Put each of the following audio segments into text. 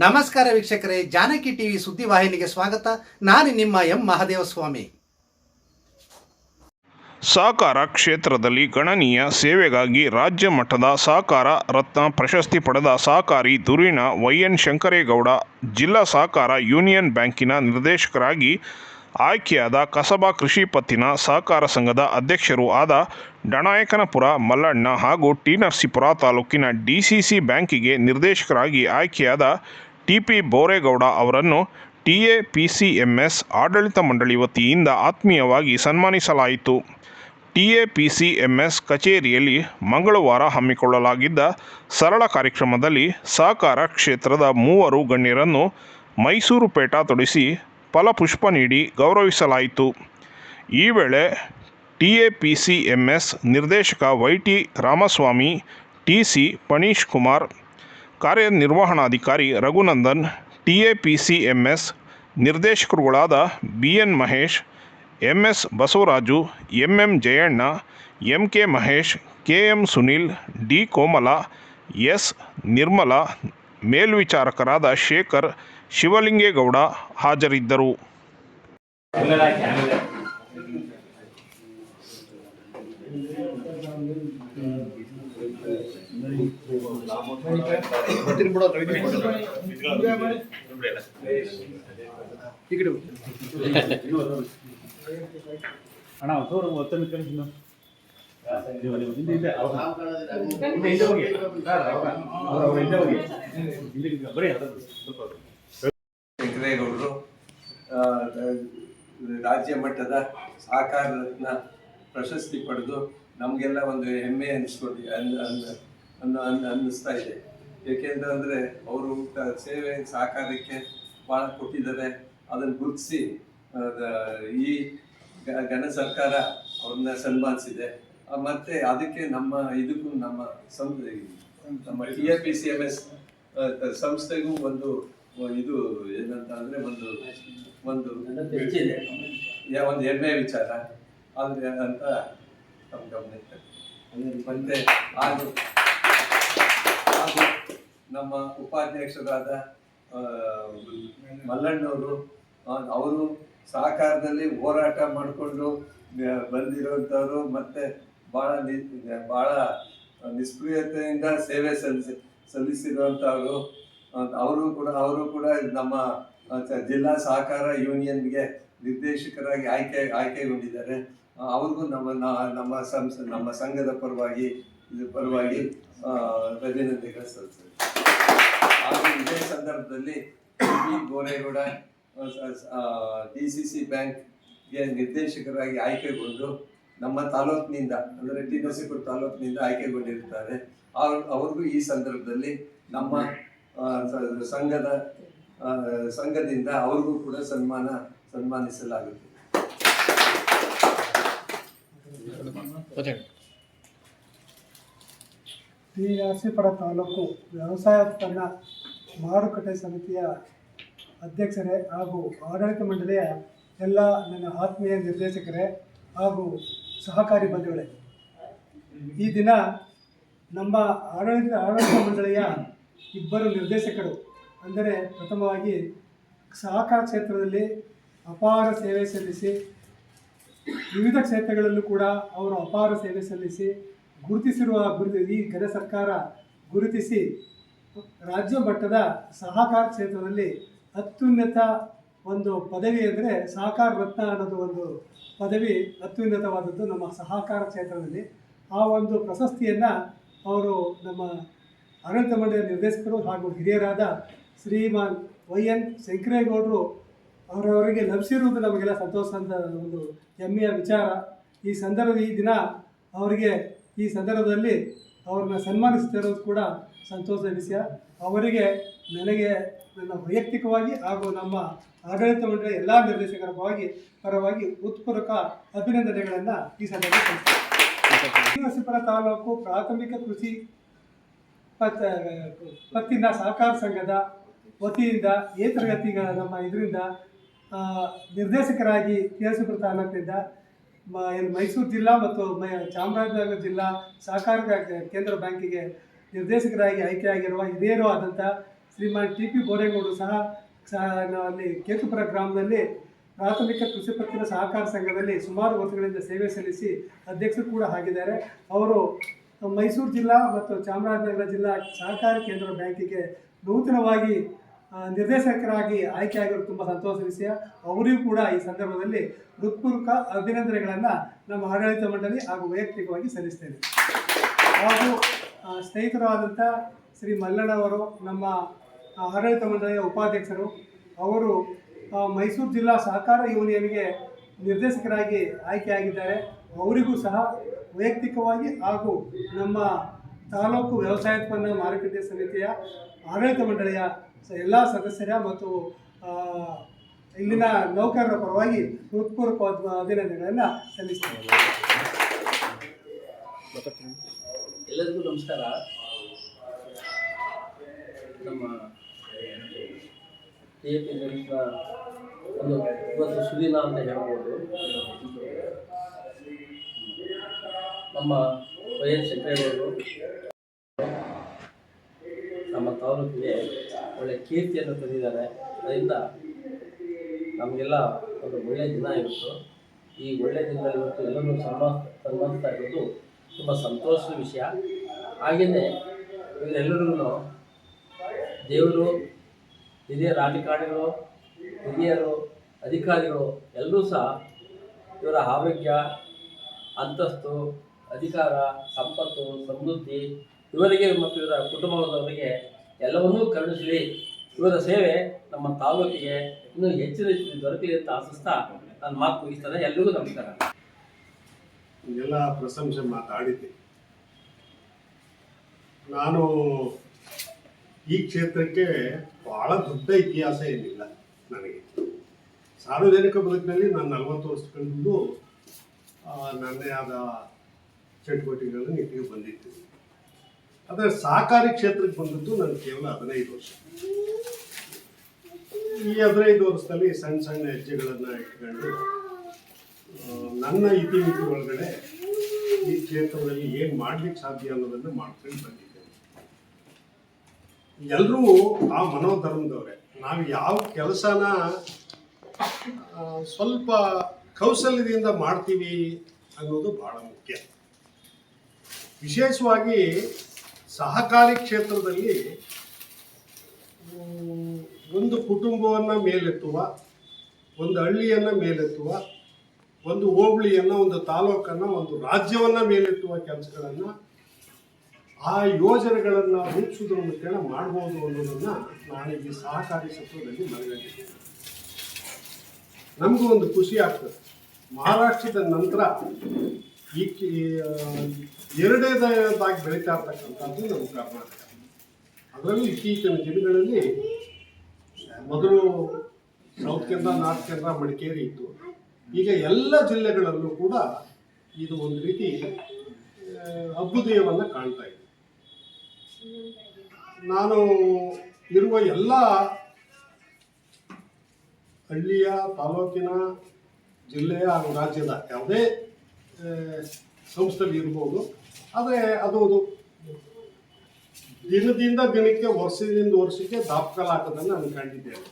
ನಮಸ್ಕಾರ ವೀಕ್ಷಕರೇ, ಜಾನಕಿ ಟಿವಿ ಸುದ್ದಿವಾಹಿನಿಗೆ ಸ್ವಾಗತ. ನಾನು ನಿಮ್ಮ ಎಂ ಮಹದೇವಸ್ವಾಮಿ. ಸಹಕಾರ ಕ್ಷೇತ್ರದಲ್ಲಿ ಗಣನೀಯ ಸೇವೆಗಾಗಿ ರಾಜ್ಯ ಮಟ್ಟದ ಸಹಕಾರ ರತ್ನ ಪ್ರಶಸ್ತಿ ಪಡೆದ ಸಹಕಾರಿ ಧುರೀಣ ವೈಎನ್ ಶಂಕರೇಗೌಡ ಜಿಲ್ಲಾ ಸಹಕಾರ ಯೂನಿಯನ್ ಬ್ಯಾಂಕಿನ ನಿರ್ದೇಶಕರಾಗಿ ಆಯ್ಕೆಯಾದ ಕಸಬಾ ಕೃಷಿ ಪತ್ತಿನ ಸಹಕಾರ ಸಂಘದ ಅಧ್ಯಕ್ಷರು ಆದ ಡಣಾಯಕನಪುರ ಮಲ್ಲಣ್ಣ ಹಾಗೂ ಟಿ ನರಸೀಪುರ ತಾಲೂಕಿನ ಡಿಸಿಸಿ ಬ್ಯಾಂಕಿಗೆ ನಿರ್ದೇಶಕರಾಗಿ ಆಯ್ಕೆಯಾದ ಟಿಪಿ ಬೋರೇಗೌಡ ಅವರನ್ನು ಟಿಎಪಿಸಿಎಂಎಸ್ ಆಡಳಿತ ಮಂಡಳಿ ವತಿಯಿಂದ ಆತ್ಮೀಯವಾಗಿ ಸನ್ಮಾನಿಸಲಾಯಿತು. ಟಿಎಪಿಸಿಎಂಎಸ್ ಕಚೇರಿಯಲ್ಲಿ ಮಂಗಳವಾರ ಹಮ್ಮಿಕೊಳ್ಳಲಾಗಿದ್ದ ಸರಳ ಕಾರ್ಯಕ್ರಮದಲ್ಲಿ ಸಹಕಾರ ಕ್ಷೇತ್ರದ ಮೂವರು ಗಣ್ಯರನ್ನು ಮೈಸೂರು ಪೇಟ ತೊಡಿಸಿ ಫಲಪುಷ್ಪ ನೀಡಿ ಗೌರವಿಸಲಾಯಿತು. ಈ ವೇಳೆ ಟಿಎಪಿಸಿಎಂಎಸ್ ನಿರ್ದೇಶಕ Y T Ramaswamy TC Paneesh Kumar ಕಾರ್ಯನಿರ್ವಹಣಾಧಿಕಾರಿ Raghunandan T A P C M S ನಿರ್ದೇಶಕರುಗಳಾದ B N Mahesh M S Basavaraju M M Jayanna M K Mahesh K M Sunil, D Komala, S Nirmala, ಮೇಲ್ವಿಚಾರಕರಾದ Shekhar Shivalingegowda ಹಾಜರಿದ್ದರು. ಅಣ್ಣ ಬರೀ ವೆಂಕಟೇಗೌಡರು ರಾಜ್ಯ ಮಟ್ಟದ ಸಹಕಾರ ರತ್ನ ಪ್ರಶಸ್ತಿ ಪಡೆದು ನಮಗೆಲ್ಲ ಒಂದು ಹೆಮ್ಮೆ ಅನಿಸ್ಕೊಡಿ ಅನ್ನೋ ಅನ್ ಅನ್ನಿಸ್ತಾ ಇದೆ. ಏಕೆಂತಂದರೆ ಅವರು ಸೇವೆ ಸಹಕಾರಕ್ಕೆ ಭಾಳ ಕೊಟ್ಟಿದ್ದಾರೆ. ಅದನ್ನು ಗುರುತಿಸಿ ಈ ಗಣ ಘನ ಸರ್ಕಾರ ಅವ್ರನ್ನ ಸನ್ಮಾನಿಸಿದೆ. ಮತ್ತೆ ಅದಕ್ಕೆ ನಮ್ಮ ಇದಕ್ಕೂ ನಮ್ಮ ಸಂಸ್ಥೆ ನಮ್ಮ T A P C M S ಸಂಸ್ಥೆಗೂ ಒಂದು ಇದು ಏನಂತ ಅಂದ್ರೆ ಒಂದು ಒಂದು ಒಂದು ಹೆಮ್ಮೆ ವಿಚಾರ. ಆದರೆ ಅಂತ ನಮ್ಮ ಗಮನಕ್ಕೆ ಮತ್ತೆ ಹಾಗೂ ಹಾಗೂ ನಮ್ಮ ಉಪಾಧ್ಯಕ್ಷರಾದ ಮಲ್ಲಣ್ಣವರು ಅವರು ಸಹಕಾರದಲ್ಲಿ ಹೋರಾಟ ಮಾಡಿಕೊಂಡು ಬಂದಿರುವಂಥವ್ರು ಮತ್ತೆ ಭಾಳ ನಿ, ಭಾಳ ನಿಷ್ಕ್ರಿಯತೆಯಿಂದ ಸೇವೆ ಸಲ್ಲಿಸಿ, ಸಲ್ಲಿಸಿರುವಂಥವ್ರು. ಅವರು ಕೂಡ ಅವರು ಕೂಡ ನಮ್ಮ ಜಿಲ್ಲಾ ಸಹಕಾರ ಯೂನಿಯನ್ಗೆ ನಿರ್ದೇಶಕರಾಗಿ ಆಯ್ಕೆ, ಆಯ್ಕೆಗೊಂಡಿದ್ದಾರೆ. ಅವ್ರಿಗೂ ನಮ್ಮ ನಮ್ಮ ಸಂಸ್, ನಮ್ಮ ಸಂಘದ ಪರವಾಗಿ ಪರವಾಗಿ ಆ, ಅಭಿನಂದನೆಗಳು ಸಲ್ಲಿಸ್ತೇವೆ ಹಾಗೂ ಇದೇ ಸಂದರ್ಭದಲ್ಲಿ B Goregowda D C C ಬ್ಯಾಂಕ್ಗೆ ನಿರ್ದೇಶಕರಾಗಿ ಆಯ್ಕೆಗೊಂಡು ನಮ್ಮ ತಾಲೂಕಿನಿಂದ ಅಂದರೆ ಟಿ ನರಸೀಪುರ ತಾಲೂಕಿನಿಂದ ಆಯ್ಕೆಗೊಂಡಿರುತ್ತಾರೆ. ಅವ್ರ ಅವ್ರಿಗೂ ಈ ಸಂದರ್ಭದಲ್ಲಿ ನಮ್ಮ ಸಂಘದ ಸಂಘದಿಂದ ಅವ್ರಿಗೂ ಕೂಡ ಸನ್ಮಾನ ಸನ್ಮಾನಿಸಲಾಗುತ್ತೆ ಟಿ ನರಸೀಪುರ ತಾಲೂಕು ವ್ಯವಸಾಯ ಉತ್ಪನ್ನ ಮಾರುಕಟ್ಟೆ ಸಮಿತಿಯ ಅಧ್ಯಕ್ಷರೇ ಹಾಗೂ ಆಡಳಿತ ಮಂಡಳಿಯ ಎಲ್ಲ ನನ್ನ ಆತ್ಮೀಯ ನಿರ್ದೇಶಕರೇ ಹಾಗೂ ಸಹಕಾರಿ ಬಂಧುಗಳೇ. ಈ ದಿನ ನಮ್ಮ ಆಡಳಿತ ಆಡಳಿತ ಮಂಡಳಿಯ ಇಬ್ಬರು ನಿರ್ದೇಶಕರು ಅಂದರೆ ಪ್ರಥಮವಾಗಿ ಸಹಕಾರ ಕ್ಷೇತ್ರದಲ್ಲಿ ಅಪಾರ ಸೇವೆ ಸಲ್ಲಿಸಿ, ವಿವಿಧ ಕ್ಷೇತ್ರಗಳಲ್ಲೂ ಕೂಡ ಅವರು ಅಪಾರ ಸೇವೆ ಸಲ್ಲಿಸಿ ಗುರುತಿಸಿರುವ ಗುರುತಿ ಈ ಘನ ಸರ್ಕಾರ ಗುರುತಿಸಿ ರಾಜ್ಯ ಮಟ್ಟದ ಸಹಕಾರ ಕ್ಷೇತ್ರದಲ್ಲಿ ಅತ್ಯುನ್ನತ ಒಂದು ಪದವಿ ಅಂದರೆ ಸಹಕಾರ ರತ್ನ ಅನ್ನೋದು ಒಂದು ಪದವಿ ಅತ್ಯುನ್ನತವಾದದ್ದು ನಮ್ಮ ಸಹಕಾರ ಕ್ಷೇತ್ರದಲ್ಲಿ. ಆ ಒಂದು ಪ್ರಶಸ್ತಿಯನ್ನು ಅವರು ನಮ್ಮ ಆಡಳಿತ ಮಂಡಳಿಯ ನಿರ್ದೇಶಕರು ಹಾಗೂ ಹಿರಿಯರಾದ ಶ್ರೀಮಾನ್ ವೈ ಎನ್ ಶಂಕರೇಗೌಡರು ಅವರವರಿಗೆ ಲಭಿಸಿರುವುದು ನಮಗೆಲ್ಲ ಸಂತೋಷ ಅಂತ ಒಂದು ಹೆಮ್ಮೆಯ ವಿಚಾರ. ಈ ಸಂದರ್ಭ ಈ ದಿನ ಅವರಿಗೆ ಈ ಸಂದರ್ಭದಲ್ಲಿ ಅವ್ರನ್ನ ಸನ್ಮಾನಿಸ್ತಿರೋದು ಕೂಡ ಸಂತೋಷದ ವಿಷಯ ಅವರಿಗೆ ನನಗೆ ನನ್ನ ವೈಯಕ್ತಿಕವಾಗಿ ಹಾಗೂ ನಮ್ಮ ಆಡಳಿತ ಮಂಡಳಿಯ ಎಲ್ಲ ನಿರ್ದೇಶಕರ ಪರವಾಗಿ ಪರವಾಗಿ ಉತ್ಪೂರ್ವಕ ಅಭಿನಂದನೆಗಳನ್ನು ಈ ಸಂದರ್ಭದಲ್ಲಿ. ಶ್ರೀನಿವಾಸಪುರ ತಾಲೂಕು ಪ್ರಾಥಮಿಕ ಕೃಷಿ ಪತ್ ಪತ್ತಿನ ಸಹಕಾರ ಸಂಘದ ವತಿಯಿಂದ ಏತರಗತಿಗಳ ತರಗತಿಗಳ ನಮ್ಮ ಇದರಿಂದ ನಿರ್ದೇಶಕರಾಗಿ ಶ್ರೀನಿವಾಸಪುರ ತಾಲೂಕಿನಿಂದ ಮ ಮೈಸೂರು ಜಿಲ್ಲಾ ಮತ್ತು ಚಾಮರಾಜನಗರ ಜಿಲ್ಲಾ ಸಹಕಾರ ಕೇಂದ್ರ ಬ್ಯಾಂಕಿಗೆ ನಿರ್ದೇಶಕರಾಗಿ ಆಯ್ಕೆಯಾಗಿರುವ ಹಿರಿಯರು ಆದಂಥ ಶ್ರೀಮಾನ್ ಟಿ ಪಿ ಬೋರೇಗೌಡರು ಸಹ ಸಹ ಅಲ್ಲಿ ಕೇತುಪುರ ಗ್ರಾಮದಲ್ಲಿ ಪ್ರಾಥಮಿಕ ಕೃಷಿ ಪತ್ತಿನ ಸಹಕಾರ ಸಂಘದಲ್ಲಿ ಸುಮಾರು ವರ್ಷಗಳಿಂದ ಸೇವೆ ಸಲ್ಲಿಸಿ ಅಧ್ಯಕ್ಷರು ಕೂಡ ಆಗಿದ್ದಾರೆ. ಅವರು ಮೈಸೂರು ಜಿಲ್ಲಾ ಮತ್ತು ಚಾಮರಾಜನಗರ ಜಿಲ್ಲಾ ಸಹಕಾರ ಕೇಂದ್ರ ಬ್ಯಾಂಕಿಗೆ ನೂತನವಾಗಿ ನಿರ್ದೇಶಕರಾಗಿ ಆಯ್ಕೆಯಾಗಿರೋದು ತುಂಬ ಸಂತೋಷದ ವಿಷಯ. ಅವರಿಗೂ ಕೂಡ ಈ ಸಂದರ್ಭದಲ್ಲಿ ಹೃತ್ಪೂರ್ವಕ ಅಭಿನಂದನೆಗಳನ್ನು ನಮ್ಮ ಆಡಳಿತ ಮಂಡಳಿ ಹಾಗೂ ವೈಯಕ್ತಿಕವಾಗಿ ಸಲ್ಲಿಸ್ತೇನೆ. ಹಾಗೂ ಸ್ನೇಹಿತರಾದಂಥ ಶ್ರೀ ಮಲ್ಲಣ್ಣ ಅವರು, ನಮ್ಮ ಆಡಳಿತ ಮಂಡಳಿಯ ಉಪಾಧ್ಯಕ್ಷರು, ಅವರು ಮೈಸೂರು ಜಿಲ್ಲಾ ಸಹಕಾರ ಯೂನಿಯನ್ಗೆ ನಿರ್ದೇಶಕರಾಗಿ ಆಯ್ಕೆಯಾಗಿದ್ದಾರೆ. ಅವರಿಗೂ ಸಹ ವೈಯಕ್ತಿಕವಾಗಿ ಹಾಗೂ ನಮ್ಮ ತಾಲೂಕು ವ್ಯವಸಾಯೋತ್ಪನ್ನ ಮಾರುಕಟ್ಟೆ ಸಮಿತಿಯ ಆಡಳಿತ ಮಂಡಳಿಯ ಎಲ್ಲ ಸದಸ್ಯರ ಮತ್ತು ಇಲ್ಲಿನ ನೌಕರರ ಪರವಾಗಿ ಹೃತ್ಪೂರ್ವಕ ಅಭಿನಂದನೆಗಳನ್ನು ಸಲ್ಲಿಸ್ತೇನೆ. ಎಲ್ಲರಿಗೂ ನಮಸ್ಕಾರ. ನಮ್ಮ ಪಿ ಒಂದು ಸುದಿನ ಅಂತ ಹೇಳ್ಬೋದು. ನಮ್ಮ ವೈ ನಮ್ಮ ತಾಲೂಕಿಗೆ ಒಳ್ಳೆ ಕೀರ್ತಿಯನ್ನು ತಂದಿದ್ದಾರೆ ಅದರಿಂದ ನಮಗೆಲ್ಲ ಒಂದು ಒಳ್ಳೆಯ ದಿನ ಇವತ್ತು ಈ ಒಳ್ಳೆಯ ದಿನ ಇವತ್ತು ಎಲ್ಲರೂ ಸನ್ಮಾನ ಸನ್ಮಾನಿಸ್ತಾ ಇರೋದು ತುಂಬ ಸಂತೋಷದ ವಿಷಯ. ಹಾಗೆಯೇ ಇವರೆಲ್ಲರೂ ದೇವರು, ಹಿರಿಯ ರಾಜಕಾರಣಿಗಳು, ಹಿರಿಯರು, ಅಧಿಕಾರಿಗಳು ಎಲ್ಲರೂ ಸಹ ಇವರ ಆರೋಗ್ಯ, ಅಂತಸ್ತು, ಅಧಿಕಾರ, ಸಂಪತ್ತು, ಸಮೃದ್ಧಿ ಇವರಿಗೆ ಮತ್ತು ಇವರ ಕುಟುಂಬದವರಿಗೆ ಎಲ್ಲವನ್ನೂ ಕರುಣಿಸಲಿ. ಇವರ ಸೇವೆ ನಮ್ಮ ತಾಲೂಕಿಗೆ ಇನ್ನೂ ಹೆಚ್ಚಿನ ದೊರಕಲಿ ಅಂತ ಆಶಿಸ್ತಾ ನನ್ನ ಮಾತು ಮುಗಿಸ್ತಾರೆ ಎಲ್ರಿಗೂ ನಮಸ್ಕಾರ. ಎಲ್ಲ ಪ್ರಶಂಸೆ ಮಾತಾಡಿದ್ದೆ. ನಾನು ಈ ಕ್ಷೇತ್ರಕ್ಕೆ ಬಹಳ ದೊಡ್ಡ ಇತಿಹಾಸ ಏನಿಲ್ಲ ನನಗೆ. ಸಾರ್ವಜನಿಕ ಬದುಕಿನಲ್ಲಿ ನಾನು ನಲವತ್ತು ವರ್ಷಗಳಿಂದ ನನ್ನೇ ಆದ ಚಟುವಟಿಕೆಗಳನ್ನು ಇಟ್ಟಿಗೆ ಬಂದಿದ್ದೀನಿ. ಆದರೆ ಸಹಕಾರಿ ಕ್ಷೇತ್ರಕ್ಕೆ ಬಂದದ್ದು ನಾನು ಕೇವಲ ಹದಿನೈದು ವರ್ಷ. ಈ ಹದಿನೈದು ವರ್ಷದಲ್ಲಿ ಸಣ್ಣ ಸಣ್ಣ ಹೆಜ್ಜೆಗಳನ್ನು ಇಟ್ಕೊಂಡು ನನ್ನ ಇತಿಮಿತಿ ಒಳಗಡೆ ಈ ಕ್ಷೇತ್ರದಲ್ಲಿ ಏನು ಮಾಡ್ಲಿಕ್ಕೆ ಸಾಧ್ಯ ಅನ್ನೋದನ್ನು ಮಾಡ್ಕೊಂಡು ಬಂದಿದ್ದೇನೆ. ಎಲ್ಲರೂ ಆ ಮನೋಧರ್ಮದವ್ರೆ. ನಾವು ಯಾವ ಕೆಲಸನ ಸ್ವಲ್ಪ ಕೌಶಲ್ಯದಿಂದ ಮಾಡ್ತೀವಿ ಅನ್ನೋದು ಬಹಳ ಮುಖ್ಯ. ವಿಶೇಷವಾಗಿ ಸಹಕಾರಿ ಕ್ಷೇತ್ರದಲ್ಲಿ ಒಂದು ಕುಟುಂಬವನ್ನು ಮೇಲೆತ್ತುವ, ಒಂದು ಹಳ್ಳಿಯನ್ನು ಮೇಲೆತ್ತುವ, ಒಂದು ಹೋಬಳಿಯನ್ನು, ಒಂದು ತಾಲೂಕನ್ನು, ಒಂದು ರಾಜ್ಯವನ್ನು ಮೇಲೆತ್ತುವ ಕೆಲಸಗಳನ್ನು ಆ ಯೋಜನೆಗಳನ್ನು ರೂಪಿಸೋದ್ರ ಮುಖೇನ ಮಾಡ್ಬೋದು ಅನ್ನೋದನ್ನು ನಾನು ಈ ಸಹಕಾರಿ ಸತ್ವದಲ್ಲಿ ಮನಗಂಡಿದ್ದೇನೆ. ನಮಗೂ ಒಂದು ಖುಷಿ ಆಗ್ತದೆ. ಮಹಾರಾಷ್ಟ್ರದ ನಂತರ ಈ ಎರಡನೇದಾಗಿ ಬೆಳೀತಾ ಇರ್ತಕ್ಕಂಥದ್ದು ನಮ್ಮ ಕರ್ನಾಟಕ ಅದರಲ್ಲಿ ಇತ್ತೀಚಿನ ದಿನಗಳಲ್ಲಿ ಮೊದಲು ಸೌತ್ ಕೇಂದ್ರ ನಾರ್ತ್ ಕೇಂದ್ರ ಮಡಿಕೇರಿ ಇತ್ತು. ಈಗ ಎಲ್ಲ ಜಿಲ್ಲೆಗಳಲ್ಲೂ ಕೂಡ ಇದು ಒಂದು ರೀತಿ ಅಭ್ಯುದಯವನ್ನು ಕಾಣ್ತಾ ಇದೆ. ನಾನು ಇರುವ ಎಲ್ಲ ಹಳ್ಳಿಯ, ತಾಲೂಕಿನ ಜಿಲ್ಲೆಯ ಹಾಗೂ ರಾಜ್ಯದ ಯಾವುದೇ ಸಂಸ್ಥೆಯಲ್ಲಿ ಇರ್ಬೋದು. ಆದರೆ ಅದು ಅದು ದಿನದಿಂದ ದಿನಕ್ಕೆ, ವರ್ಷದಿಂದ ವರ್ಷಕ್ಕೆ ದಾಪಕಲಾಟದನ್ನು ನಾನು ಕಂಡಿದ್ದೇನೆ.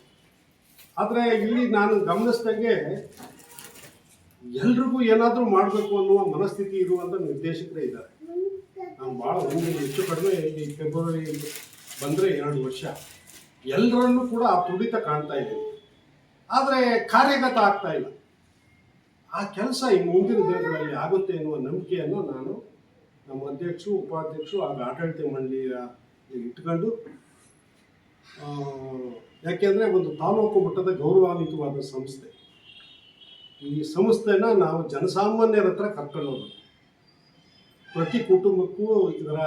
ಆದರೆ ಇಲ್ಲಿ ನಾನು ಗಮನಿಸಿದಂಗೆ ಎಲ್ರಿಗೂ ಏನಾದರೂ ಮಾಡಬೇಕು ಅನ್ನುವ ಮನಸ್ಥಿತಿ ಇರುವಂಥ ನಿರ್ದೇಶಕರೇ ಇದ್ದಾರೆ. ನಾನು ಭಾಳ ಒಂದು ಹೆಚ್ಚು ಕಡಿಮೆ ಈ ಫೆಬ್ರವರಿ ಬಂದರೆ ಎರಡು ವರ್ಷ. ಎಲ್ಲರನ್ನೂ ಕೂಡ ಆ ತುಡಿತ ಕಾಣ್ತಾ ಇದ್ದೀನಿ ಆದರೆ ಕಾರ್ಯಗತ ಆಗ್ತಾ ಇಲ್ಲ. ಆ ಕೆಲಸ ಈ ಮುಂದಿನ ದಿನಗಳಲ್ಲಿ ಆಗುತ್ತೆ ಎನ್ನುವ ನಂಬಿಕೆಯನ್ನು ನಾನು ನಮ್ಮ ಅಧ್ಯಕ್ಷರು, ಉಪಾಧ್ಯಕ್ಷರು ಹಾಗೂ ಆಡಳಿತ ಮಂಡಳಿಯ ಇಟ್ಕೊಂಡು ಯಾಕೆಂದರೆ ಒಂದು ತಾಲೂಕು ಮಟ್ಟದ ಗೌರವಾನ್ವಿತವಾದ ಸಂಸ್ಥೆ. ಈ ಸಂಸ್ಥೆನ ನಾವು ಜನಸಾಮಾನ್ಯರ ಹತ್ರ ಕರ್ಕೊಂಡು ಪ್ರತಿ ಕುಟುಂಬಕ್ಕೂ ಇದರ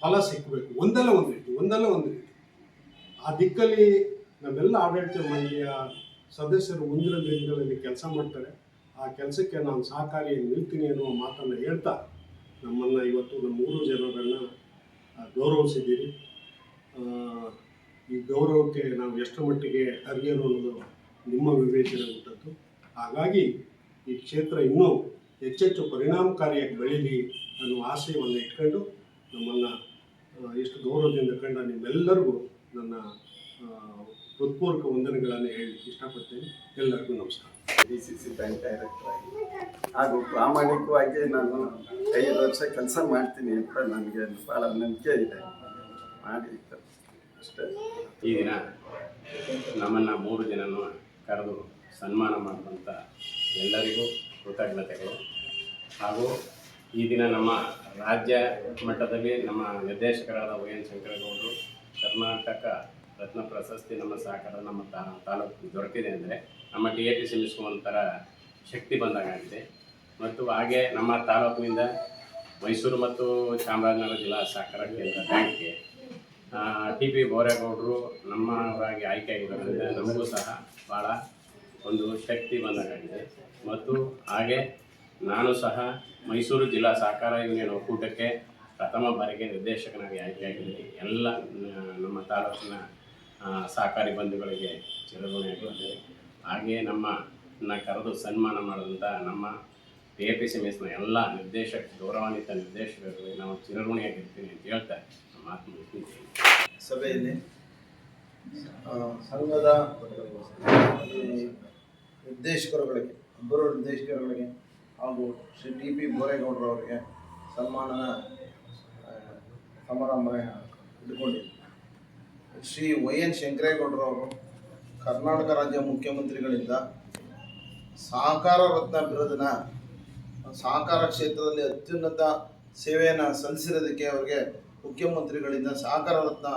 ಫಲ ಸಿಕ್ಕಬೇಕು ಒಂದಲ್ಲ ಒಂದು ರೀತಿ, ಒಂದಲ್ಲ ಒಂದು ರೀತಿ. ಆ ದಿಕ್ಕಲ್ಲಿ ನಮ್ಮೆಲ್ಲ ಆಡಳಿತ ಮಂಡಳಿಯ ಸದಸ್ಯರು ಮುಂದಿನ ದಿನಗಳಲ್ಲಿ ಕೆಲಸ ಮಾಡ್ತಾರೆ. ಆ ಕೆಲಸಕ್ಕೆ ನಾನು ಸಹಕಾರಿಯಾಗಿ ನಿಲ್ತೀನಿ ಅನ್ನುವ ಮಾತನ್ನು ಹೇಳ್ತಾ ನಮ್ಮನ್ನು ಇವತ್ತು ನಮ್ಮ ಮೂರು ಜನರನ್ನು ಗೌರವಿಸಿದ್ದೀರಿ. ಈ ಗೌರವಕ್ಕೆ ನಾವು ಎಷ್ಟು ಮಟ್ಟಿಗೆ ಅರಿಯಲು ಅನ್ನೋದು ನಿಮ್ಮ ವಿವೇಚನೆ ಉಂಟದ್ದು ಹಾಗಾಗಿ ಈ ಕ್ಷೇತ್ರ ಇನ್ನೂ ಹೆಚ್ಚೆಚ್ಚು ಪರಿಣಾಮಕಾರಿಯಾಗಿ ಬೆಳೀಲಿ ಅನ್ನುವ ಆಶಯವನ್ನು ಇಟ್ಕೊಂಡು ನಮ್ಮನ್ನು ಇಷ್ಟು ಗೌರವದಿಂದ ಕಂಡ ನಿಮ್ಮೆಲ್ಲರಿಗೂ ನನ್ನ ಹೃತ್ಪೂರ್ವಕ ವಂದನೆಗಳನ್ನು ಹೇಳಿ ಇಷ್ಟಪಡ್ತೇನೆ. ಎಲ್ಲರಿಗೂ ನಮಸ್ಕಾರ. ಸಿ ಬ್ಯಾಂಕ್ ಡೈರೆಕ್ಟರ್ ಆಗಿ ಹಾಗೂ ಪ್ರಾಮಾಣಿಕವಾಗಿ ನಾನು ಐದು ವರ್ಷ ಕೆಲಸ ಮಾಡ್ತೀನಿ ಅಂತ ನನಗೆ ಭಾಳ ನಂಬಿಕೆ ಇದೆ. ಮಾಡಿ ಅಷ್ಟೇ. ಈ ದಿನ ನಮ್ಮನ್ನು ಮೂರು ಜನನು ಕರೆದು ಸನ್ಮಾನ ಮಾಡುವಂಥ ಎಲ್ಲರಿಗೂ ಕೃತಜ್ಞತೆಗಳು. ಹಾಗೂ ಈ ದಿನ ನಮ್ಮ ರಾಜ್ಯ ಮಟ್ಟದಲ್ಲಿ ನಮ್ಮ ನಿರ್ದೇಶಕರಾದ ವೈ ಎನ್ ಶಂಕರಗೌಡರು ಕರ್ನಾಟಕ ರತ್ನ ಪ್ರಶಸ್ತಿ ನಮ್ಮ ಸಹಕಾರ ನಮ್ಮ ತಾ ತಾಲೂಕು ದೊರಕಿದೆ ಅಂದರೆ ನಮ್ಮ ಟಿ ಎ ಪಿ ಸಿ ಶಕ್ತಿ ಬಂದಾಗಿದೆ ಮತ್ತು ಹಾಗೆ ನಮ್ಮ ತಾಲೂಕಿನಿಂದ ಮೈಸೂರು ಮತ್ತು ಚಾಮರಾಜನಗರ ಜಿಲ್ಲಾ ಸಹಕಾರ ಕೇಂದ್ರ ಬ್ಯಾಂಕ್ಗೆ ಟಿ ಪಿ ಬೋರೇಗೌಡರು ನಮ್ಮವರಾಗಿ ಆಯ್ಕೆ ಆಗಿರೋದ್ರಿಂದ ನಮಗೂ ಸಹ ಭಾಳ ಒಂದು ಶಕ್ತಿ ಬಂದಾಗಿದೆ ಮತ್ತು ಹಾಗೆ ನಾನು ಸಹ ಮೈಸೂರು ಜಿಲ್ಲಾ ಸಹಕಾರ ಯೂನಿಯನ್ ಒಕ್ಕೂಟಕ್ಕೆ ಪ್ರಥಮ ಬಾರಿಗೆ ನಿರ್ದೇಶಕನಾಗಿ ಆಯ್ಕೆಯಾಗಿದ್ದೀನಿ ಎಲ್ಲ ನಮ್ಮ ತಾಲೂಕಿನ ಸಹಕಾರಿ ಬಂಧುಗಳಿಗೆ ಚಿರಋಣಿಯಾಗಿದ್ದೇನೆ ಹಾಗೆಯೇ ನಮ್ಮನ್ನ ಕರೆದು ಸನ್ಮಾನ ಮಾಡಿದಂಥ ನಮ್ಮ ಟಿ ಎ ಪಿ ಸಿ ಮೆಸ್ನ ಎಲ್ಲ ನಿರ್ದೇಶಕ, ಗೌರವಾನ್ವಿತ ನಿರ್ದೇಶಕರಿಗೆ ನಾವು ಚಿರಋಣಿಯಾಗಿರ್ತೀನಿ ಅಂತ ಹೇಳ್ತಾ ನಮ್ಮ ಮುಗಿಸ್ತೀನಿ. ಸಭೆಯಲ್ಲಿ ಸಂಘದ ನಿರ್ದೇಶಕರುಗಳಿಗೆ ಇಬ್ಬರು ನಿರ್ದೇಶಕರುಗಳಿಗೆ ಹಾಗೂ ಶ್ರೀ ಟಿ ಪಿ ಬೋರೇಗೌಡರವರಿಗೆ ಸನ್ಮಾನ ಸಮಾರಂಭ ಇಟ್ಕೊಂಡಿದ್ದೆ ಶ್ರೀ ವೈ ಎನ್ ಶಂಕರೇಗೌಡರವರು ಕರ್ನಾಟಕ ರಾಜ್ಯ ಮುಖ್ಯಮಂತ್ರಿಗಳಿಂದ ಸಹಕಾರ ರತ್ನ ಬಿರುದಿನ, ಸಹಕಾರ ಕ್ಷೇತ್ರದಲ್ಲಿ ಅತ್ಯುನ್ನತ ಸೇವೆಯನ್ನು ಸಲ್ಲಿಸಿರೋದಕ್ಕೆ ಅವರಿಗೆ ಮುಖ್ಯಮಂತ್ರಿಗಳಿಂದ ಸಹಕಾರ ರತ್ನ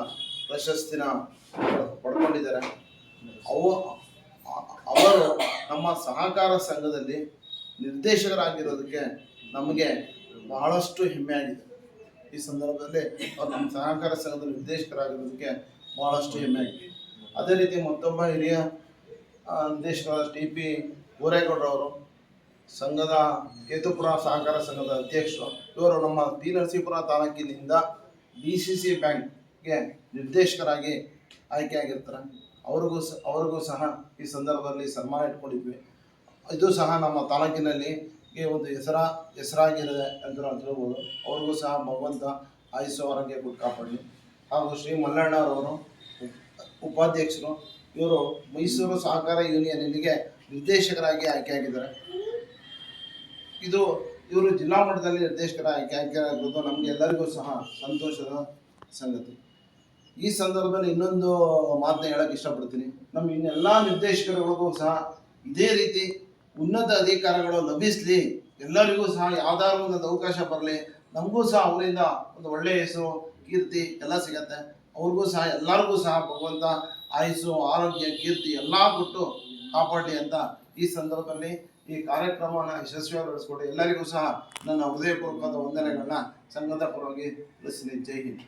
ಪ್ರಶಸ್ತಿನ ಪಡ್- ಪಡ್ಕೊಂಡಿದ್ದಾರೆ. ಅವು, ಅವರು ನಮ್ಮ ಸಹಕಾರ ಸಂಘದಲ್ಲಿ ನಿರ್ದೇಶಕರಾಗಿರೋದಕ್ಕೆ ನಮಗೆ ಬಹಳಷ್ಟು ಹೆಮ್ಮೆ ಆಗಿದೆ. ಈ ಸಂದರ್ಭದಲ್ಲಿ ಅವರು ನಮ್ಮ ಸಹಕಾರ ಸಂಘದ ನಿರ್ದೇಶಕರಾಗಿರೋದಕ್ಕೆ ಬಹಳಷ್ಟು ಹೆಮ್ಮೆ ಆಗಿದೆ. ಅದೇ ರೀತಿ ಮತ್ತೊಬ್ಬ ಹಿರಿಯ ನಿರ್ದೇಶಕರಾದ ಟಿ ಪಿ ಬೋರೇಗೌಡರವರು ಸಂಘದ ಕೇತುಪುರ ಸಹಕಾರ ಸಂಘದ ಅಧ್ಯಕ್ಷರು, ಇವರು ನಮ್ಮ ಟಿ ನರಸೀಪುರ ತಾಲೂಕಿನಿಂದ ಡಿ ಸಿ ಸಿ ಬ್ಯಾಂಕ್ಗೆ ನಿರ್ದೇಶಕರಾಗಿ ಆಯ್ಕೆಯಾಗಿರ್ತಾರೆ. ಅವ್ರಿಗೂ ಸಹ ಅವ್ರಿಗೂ ಸಹ ಈ ಸಂದರ್ಭದಲ್ಲಿ ಸನ್ಮಾನ ಇಟ್ಕೊಂಡಿದ್ವಿ. ಇದು ಸಹ ನಮ್ಮ ತಾಲೂಕಿನಲ್ಲಿ ಒಂದು ಹೆಸರ, ಹೆಸರಾಗಿರದೆ ಅಂತ ನಾವು ತಿಳ್ಬೋದು. ಅವ್ರಿಗೂ ಸಹ ಭಗವಂತ ಆಯುಷ್ಯ ಆರೋಗ್ಯ ಕಾಪಾಡಲಿ. ಹಾಗೂ ಶ್ರೀ ಮಲ್ಲಣ್ಣರವರು ಉಪಾಧ್ಯಕ್ಷರು, ಇವರು ಮೈಸೂರು ಸಹಕಾರ ಯೂನಿಯನ್ನಿಗೆ ನಿರ್ದೇಶಕರಾಗಿ ಆಯ್ಕೆಯಾಗಿದ್ದಾರೆ ಇದು ಇವರು ಜಿಲ್ಲಾ ಮಟ್ಟದಲ್ಲಿ ನಿರ್ದೇಶಕರ ಆಯ್ಕೆ ಆಯ್ಕೆಯಾಗಿರೋದು ನಮಗೆ ಎಲ್ಲರಿಗೂ ಸಹ ಸಂತೋಷದ ಸಂಗತಿ. ಈ ಸಂದರ್ಭದಲ್ಲಿ ಇನ್ನೊಂದು ಮಾತನ್ನ ಹೇಳಕ್ಕೆ ಇಷ್ಟಪಡ್ತೀನಿ. ನಮ್ಮ ಇನ್ನೆಲ್ಲ ನಿರ್ದೇಶಕರುಗಳಿಗೂ ಸಹ ಇದೇ ರೀತಿ ಉನ್ನತ ಅಧಿಕಾರಗಳು ಲಭಿಸಲಿ, ಎಲ್ಲರಿಗೂ ಸಹ ಯಾವ್ದಾದ್ರು ಒಂದು ಅವಕಾಶ ಬರಲಿ, ನಮಗೂ ಸಹ ಅವರಿಂದ ಒಂದು ಒಳ್ಳೆಯ ಹೆಸರು, ಕೀರ್ತಿ ಎಲ್ಲ ಸಿಗತ್ತೆ. ಅವ್ರಿಗೂ ಸಹ, ಎಲ್ಲರಿಗೂ ಸಹ ಭಗವಂತ ಆಯಸ್ಸು, ಆರೋಗ್ಯ, ಕೀರ್ತಿ ಎಲ್ಲ ಕೊಟ್ಟು ಕಾಪಾಡಲಿ ಅಂತ ಈ ಸಂದರ್ಭದಲ್ಲಿ ಈ ಕಾರ್ಯಕ್ರಮವನ್ನು ಯಶಸ್ವಿಯಾಗಿ ನಡೆಸ್ಕೊಡಿ. ಎಲ್ಲರಿಗೂ ಸಹ ನನ್ನ ಹೃದಯಪೂರ್ವಕದ ವಂದನೆಗಳನ್ನ ಸಂಘದ ಪರವಾಗಿ ತಿಳಿಸಿದೆ ಜೈ ಹಿಂದ್.